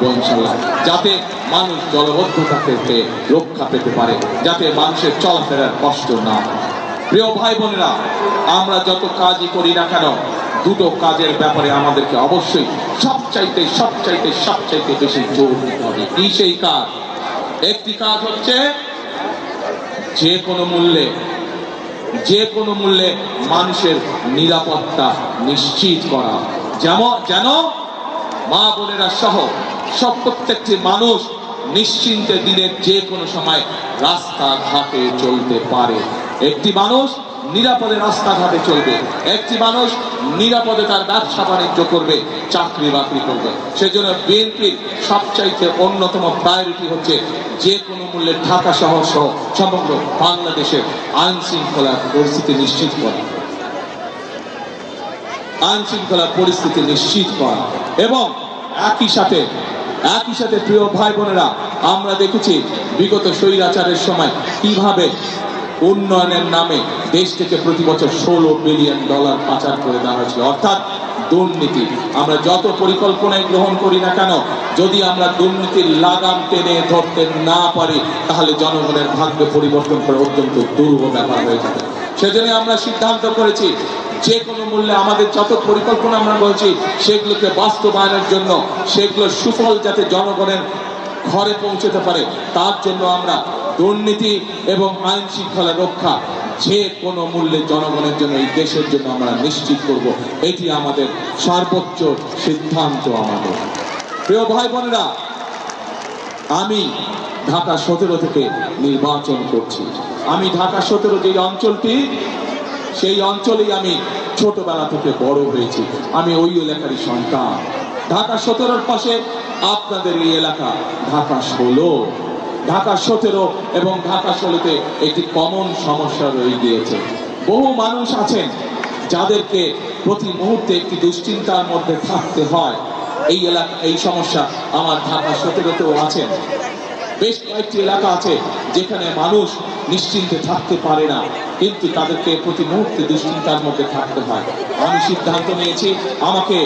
দেবো ইনশাল্লাহ যাতে মানুষ জলবদ্ধতা থেকে রক্ষা পেতে পারে, যাতে মানুষের চলাফেরার কষ্ট না প্রিয় ভাই বোনেরা, আমরা যত কাজই করি না কেন, দুটো কাজের ব্যাপারে আমাদেরকে অবশ্যই সবচাইতে সবচাইতে সবচাইতে বেশি জোর দিতে হবে। কি সেই কাজ? একটি কাজ হচ্ছে যে কোনো মূল্যে, যে কোনো মূল্যে মানুষের নিরাপত্তা নিশ্চিত করা। যেমন, যেন মা বোনেরা সহ সব প্রত্যেকটি মানুষ নিশ্চিন্তে দিনের যে কোনো সময় রাস্তাঘাটে চলতে পারে। একটি মানুষ নিরাপদে রাস্তাঘাটে চলবে। একটি মানুষ নিরাপদে তার ব্যবসা বাণিজ্য করবে, চাকরি বাকরি করবে। সেজন্য বিএনপির সবচাইতে অন্যতম প্রায়োরিটি হচ্ছে যে কোনো মূল্যে ঢাকা শহর সহ সমগ্র বাংলাদেশের আইন শৃঙ্খলার পরিস্থিতি নিশ্চিত করা। আইন শৃঙ্খলার পরিস্থিতি নিশ্চিত করা। এবং একই সাথে একই সাথে প্রিয় ভাই বোনেরা আমরা দেখেছি বিগত স্বৈরাচারের সময় কীভাবে উন্নয়নের নামে দেশ থেকে প্রতি বছর ষোলো বিলিয়ন ডলার পাচার করে দেওয়া হয়েছিল। অর্থাৎ দুর্নীতি। আমরা যত পরিকল্পনায় গ্রহণ করি না কেন, যদি আমরা দুর্নীতির লাগাম টেনে ধরতে না পারি, তাহলে জনগণের ভাগ্য পরিবর্তন করে অত্যন্ত দুর্ব ব্যাপার হয়ে যাবে সেজন্য আমরা সিদ্ধান্ত করেছি যে কোনো মূল্যে আমাদের যত পরিকল্পনা আমরা বলছি, সেগুলোকে বাস্তবায়নের জন্য, সেগুলো সুফল যাতে জনগণের ঘরে পৌঁছতে পারে, তার জন্য আমরা দুর্নীতি এবং আইন শৃঙ্খলা রক্ষা যে কোনো মূল্যে জনগণের জন্য, এই দেশের জন্য আমরা নিশ্চিত করব। এটি আমাদের সর্বোচ্চ সিদ্ধান্ত আমাদের। প্রিয় ভাই বোনেরা, আমি ঢাকা সতেরো থেকে নির্বাচন করছি। আমি ঢাকা সতেরো যে অঞ্চলটি সেই অঞ্চলেই আমি ছোটবেলা থেকে বড় হয়েছি। আমি ওই এলাকারই সন্তান। ঢাকা সতেরোর পাশে আপনাদের এই এলাকা, ঢাকা ষোলো। ঢাকা সতেরো এবং ঢাকা ষোলোতে একটি কমন সমস্যা রয়ে গিয়েছে। বহু মানুষ আছেন যাদেরকে প্রতি মুহূর্তে একটি দুশ্চিন্তার মধ্যে থাকতে হয়। এই এলাকা, এই সমস্যা আমার ঢাকা সতেরোতেও আছেন বেশ কয়েকটি এলাকা আছে যেখানে মানুষ নিশ্চিন্তে থাকতে পারে না। কিন্তু তাদেরকে প্রতি মুহূর্তে দুশ্চিন্তার মধ্যে থাকতে হয়। আমি সিদ্ধান্ত নিয়েছি, আমাকে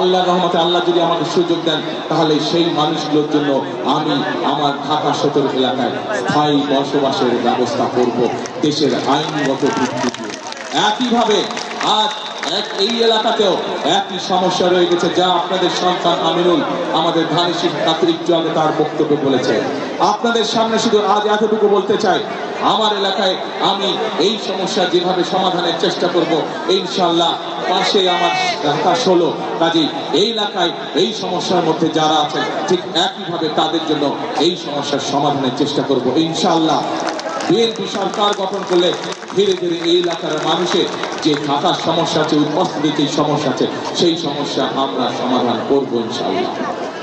আল্লাহ রহমতে আল্লাহ যদি আমাকে সুযোগ দেন, তাহলে সেই মানুষগুলোর জন্য আমি আমার ঢাকা সদর এলাকায় স্থায়ী বসবাসের ব্যবস্থা করব দেশের আইনগত ভিত্তি দিয়ে একইভাবে আজ এই এলাকাতেও একই সমস্যা রয়ে গেছে, যা আপনাদের সন্তান আমিনুল, আমাদের ধানেশীল কাতর একটু আগে তার বক্তব্য বলেছে। আপনাদের সামনে শুধু আজ এতটুকু বলতে চাই আমার এলাকায় আমি এই সমস্যা যেভাবে সমাধানের চেষ্টা করব ইনশাল্লাহ পাশে আমার ঢাকা ষোলো। কাজে এই এলাকায় এই সমস্যার মধ্যে যারা আছেন, ঠিক একইভাবে তাদের জন্য এই সমস্যার সমাধানের চেষ্টা করব ইনশাল্লাহ বিএনপি সরকার গঠন করলে ধীরে ধীরে এই এলাকার মানুষের যে থাকার সমস্যা আছে, উপস্থিতির সমস্যা আছে, সেই সমস্যা আমরা সমাধান করব ইনশাল্লাহ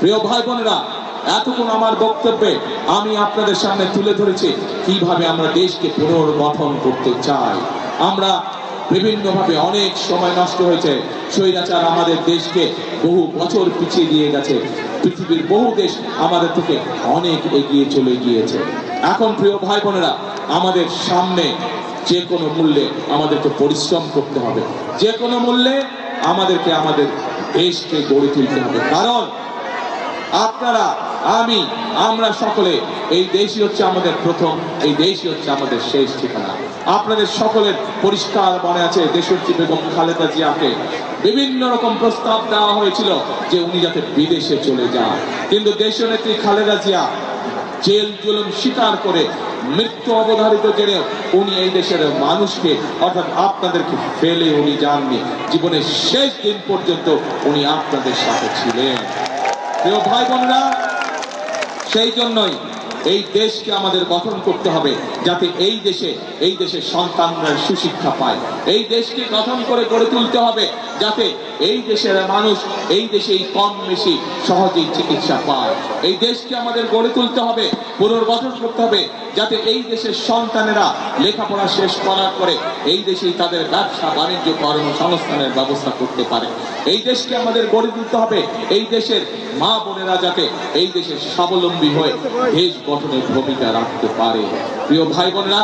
প্রিয় ভাই বোনেরা এতক্ষণ আমার বক্তব্যে আমি আপনাদের সামনে তুলে ধরেছি কীভাবে আমরা দেশকে পুনর্গঠন করতে চাই। আমরা বিভিন্নভাবে অনেক সময় নষ্ট হয়েছে। স্বৈরাচার আমাদের দেশকে বহু বছর পিছিয়ে দিয়ে গেছে। পৃথিবীর বহু দেশ আমাদের থেকে অনেক এগিয়ে চলে গিয়েছে। এখন প্রিয় ভাই বোনেরা আমাদের সামনে যে কোনো মূল্যে আমাদেরকে পরিশ্রম করতে হবে। যে কোনো মূল্যে আমাদেরকে আমাদের দেশকে গড়ে তুলতে হবে। কারণ আপনারা, আমি, আমরা সকলে, এই দেশই হচ্ছে আমাদের প্রথম, এই দেশই হচ্ছে আমাদের শেষ ঠিকানা। আপনাদের সকলের পরিষ্কার মনে আছে দেশরচি বেগম খালেদা জিয়াকে বিভিন্ন রকম প্রস্তাব দেওয়া হয়েছিল যে উনি যাতে বিদেশে চলে যান। কিন্তু দেশনেত্রী খালেদা জিয়া জেল জুলুম স্বীকার করে মৃত্যু অবধারিত জেনে উনি এই দেশের মানুষকে, অর্থাৎ আপনাদেরকে ফেলে উনি যাননি। জীবনের শেষ দিন পর্যন্ত উনি আপনাদের সাথে ছিলেন। প্রিয় ভাই বোনেরা, সেই জন্যই এই দেশকে আমাদের গঠন করতে হবে যাতে এই দেশে, এই দেশের সন্তানরা সুশিক্ষা পায়। এই দেশকে গঠন করে গড়ে তুলতে হবে যাতে এই দেশের মানুষ, এই দেশেই কম বেশি সহজেই চিকিৎসা পায়। এই দেশকে আমাদের গড়ে তুলতে হবে, পুনর্গঠন করতে হবে, যাতে এই দেশের সন্তানেরা লেখাপড়া শেষ করার পরে এই দেশেই তাদের ব্যবসা বাণিজ্য কর্মসংস্থানের ব্যবস্থা করতে পারে। এই দেশকে আমাদের গড়ে তুলতে হবে, এই দেশের মা বোনেরা যাতে এই দেশের স্বাবলম্বী হয়ে দেশ গঠনের ভূমিকা রাখতে পারে। প্রিয় ভাই বোনেরা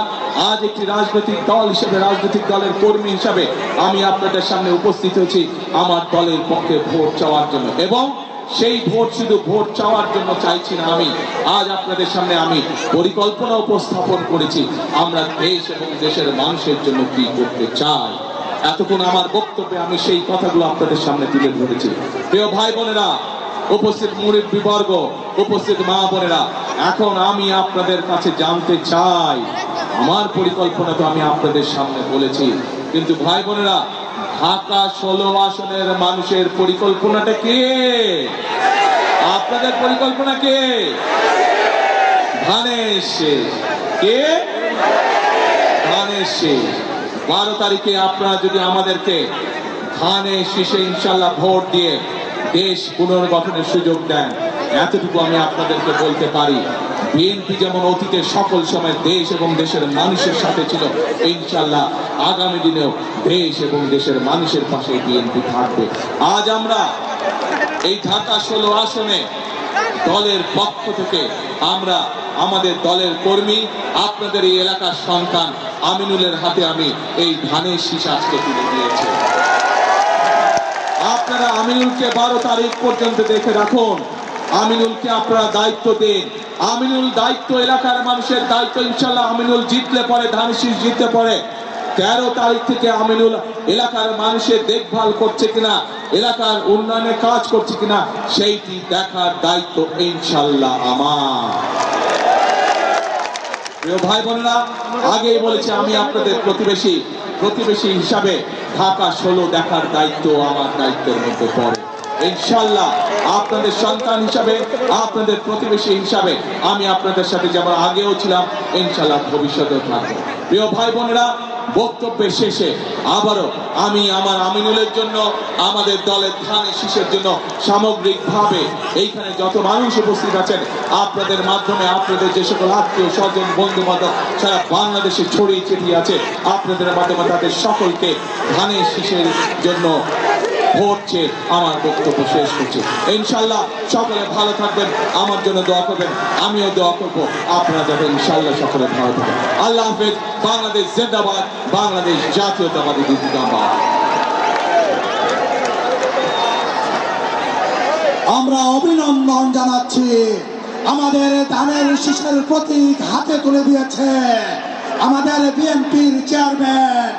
আজ একটি রাজনৈতিক দল হিসেবে, রাজনৈতিক দলের কর্মী হিসাবে আমি আপনাদের সামনে উপস্থিত হয়েছি আমার দলের পক্ষে ভোট চাওয়ার জন্য। এবং সেই ভোট শুধু ভোট চাওয়ার জন্য চাইছি না আমি, আজ আপনাদের সামনে আমি পরিকল্পনা উপস্থাপন করেছি, আমরা দেশ এবং দেশের মানুষের জন্য কি করতে চাই। এতক্ষণ আমার বক্তব্যে আমি সেই কথাগুলো আপনাদের সামনে তুলে ধরেছি। প্রিয় ভাই বোনেরা উপস্থিত মুরব্বী বর্গ উপস্থিত মা বোনেরা, এখন আমি আপনাদের কাছে জানতে চাই। আমার পরিকল্পনা তো আমি আপনাদের সামনে বলেছি। কিন্তু ভাই বোনেরা, ঢাকা ষোলো আসনের মানুষের পরিকল্পনাটা কে? আপনাদের পরিকল্পনা কে? ধানের শেষ কে? ধানের শেষ বারো তারিখে আপনারা যদি আমাদেরকে ধানের শীষে ইনশাল্লাহ ভোট দিয়ে দেশ পুনর্গঠনের সুযোগ দেন। এতটুকু আমি আপনাদেরকে বলতে পারি। বিএনপি যেমন অতীতে সকল সময় দেশ এবং দেশের মানুষের সাথে ছিল ইনশাল্লাহ আগামী দিনেও দেশ এবং দেশের মানুষের পাশে বিএনপি থাকবে। আজ আমরা এই ঢাকা ষোলো আসনে দলের পক্ষ থেকে আমরা আমাদের দলের কর্মী, আপনাদের এই এলাকার সন্তান আমিনুলের হাতে আমি এই ধানের শীষ আজকে তুলে দিয়েছি। আপনারা আমিনুলকে বারো তারিখ পর্যন্ত দেখে রাখুন। আমিনুলকে আপনারা দায়িত্ব দিন। আমিনুল দায়িত্ব এলাকার মানুষের দায়িত্ব, ইনশাল্লাহ আমিনুল জিতলে পরে ধান শীষ জিতলে পরে। তেরো তারিখ থেকে আমিনুল এলাকার মানুষের দেখভাল করছে কিনা, এলাকার উন্নয়নে কাজ করছে কিনা, সেইটি দেখার দায়িত্ব ইনশাল্লাহ আমার। প্রিয় ভাই বোনেরা, আগেই বলেছি আমি আপনাদের প্রতিবেশী প্রতিবেশী হিসাবে ঢাকা ষোলো দেখার দায়িত্ব আমার দায়িত্বের মধ্যে পড়ে। ইনশাল্লাহ আপনাদের সন্তান হিসাবে, আপনাদের প্রতিবেশী হিসাবে আমি আপনাদের সাথে যেমন আগেও ছিলাম, ইনশাল্লাহ ভবিষ্যতেও থাকব। প্রিয় ভাই বোনেরা বক্তব্যের শেষে আবারও আমি আমার আমিনুলের জন্য, আমাদের দলের ধানের শীষের জন্য সামগ্রিকভাবে এইখানে যত মানুষ উপস্থিত আছেন, আপনাদের মাধ্যমে আপনাদের যে সকল আত্মীয় স্বজন বন্ধু বান্ধব সারা বাংলাদেশে ছড়িয়ে ছিটিয়ে আছে, আপনাদের মাধ্যমে তাদের সকলকে ধানের শীষের জন্য চেয়ে আমার বক্তব্য শেষ করছি। ইনশাল্লাহ সকলে ভালো থাকবেন, আমার জন্য দোয়া করবেন, আমিও দোয়া করব। আপনারা যাতে ইনশাল্লাহ সকলে ভালো থাকবেন আল্লাহ হাফেজ, বাংলাদেশ জিন্দাবাদ, বাংলাদেশ জাতীয়তাবাদী জিন্দাবাদ। আমরা অভিনন্দন জানাচ্ছি। আমাদের ধানের শীষের প্রতীক হাতে তুলে দিয়েছে আমাদের বিএনপির চেয়ারম্যান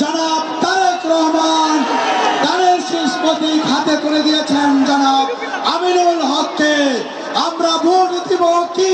জনাব তারেক রহমান। প্রতীক হাতে করে দিয়েছেন জনাব আমিনুল হককে। আমরা ভোট দিব কি